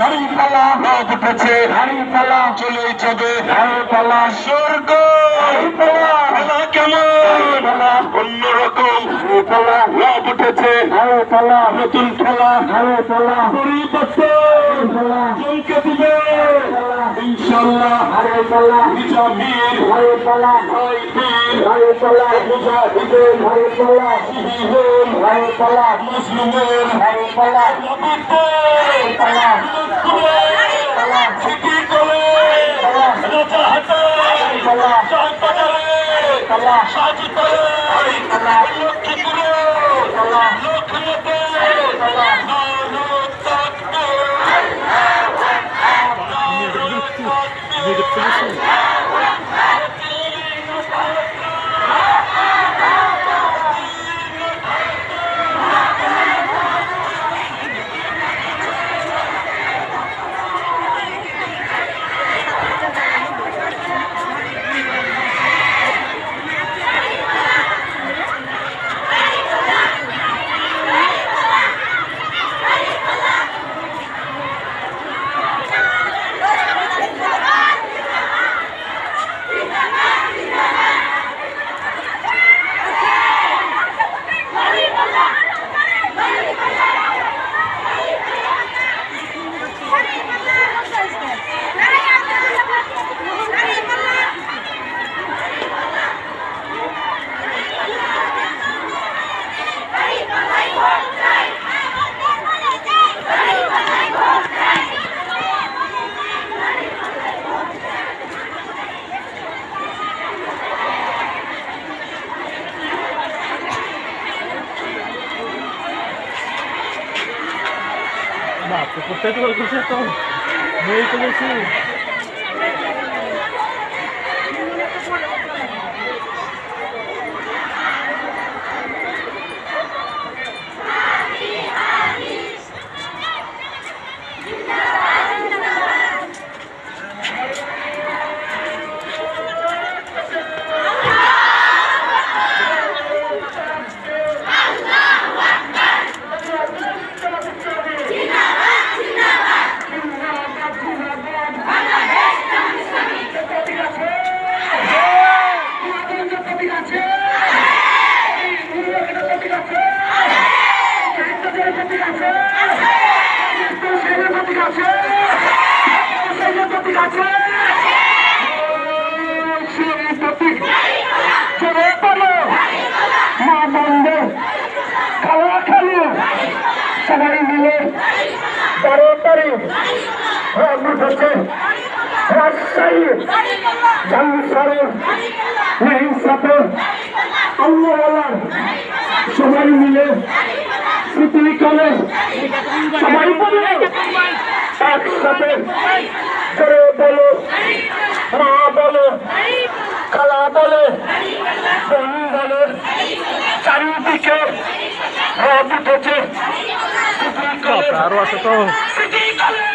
হারি পালা রব উঠেছে হারি পালা চলে যাবে হারি পালা। স্বর্গ হারি পালা খেলা কেমন? পালা অন্যরকম। হারি পালা রব উঠেছে। হারি পালা নতুন পালা হারি পালা। পরিবর্তন। পালা। চমকে নিজামীর মুজাহিদের মুসলিমের হারি need to finish Não, porque vocês estão muito nesse. সবাই মিলে বারো তারিখ উঠেছে রাজশাহী জামসারে মেহিসাতে আল্লাহওয়ালার সবাই মিলে স্মৃতি কলে সবাই বলে একসাথে করে বলো, মা বলো, খালা বলে, বোন বলে, চারিদিকে রব Karo aso to.